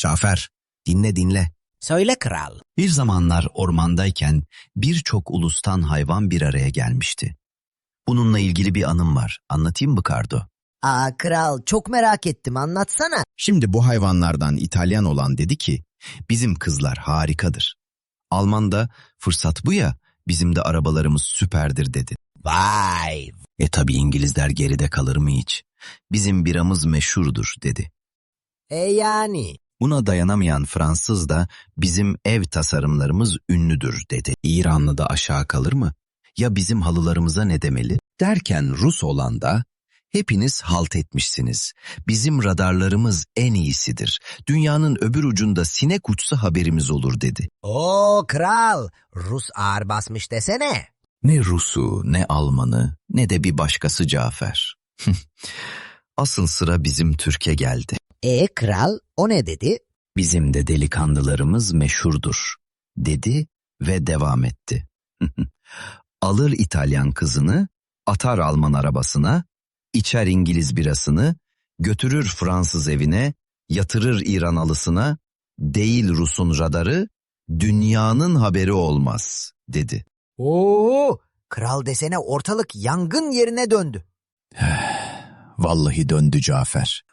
Cafer, dinle dinle. Söyle kral. Bir zamanlar ormandayken birçok ulustan hayvan bir araya gelmişti. Bununla ilgili bir anım var. Anlatayım mı Kardo? Aa kral çok merak ettim anlatsana. Şimdi bu hayvanlardan İtalyan olan dedi ki, bizim kızlar harikadır. Alman da fırsat bu ya, bizim de arabalarımız süperdir dedi. Vay. E tabi İngilizler geride kalır mı hiç? Bizim biramız meşhurdur dedi. E yani. Buna dayanamayan Fransız da bizim ev tasarımlarımız ünlüdür dedi. İranlı da aşağı kalır mı? Ya bizim halılarımıza ne demeli? Derken Rus olan da hepiniz halt etmişsiniz. Bizim radarlarımız en iyisidir. Dünyanın öbür ucunda sinek uçsa haberimiz olur dedi. Oo kral. Rus ağır basmış desene. Ne Rus'u, ne Alman'ı, ne de bir başkası Cafer. Asıl sıra bizim Türkiye geldi. E kral o ne dedi? Bizim de delikanlılarımız meşhurdur, dedi ve devam etti. Alır İtalyan kızını, atar Alman arabasına, içer İngiliz birasını, götürür Fransız evine, yatırır İran alısına, değil Rus'un radarı, dünyanın haberi olmaz, dedi. Oo kral desene ortalık yangın yerine döndü. Vallahi döndü Cafer.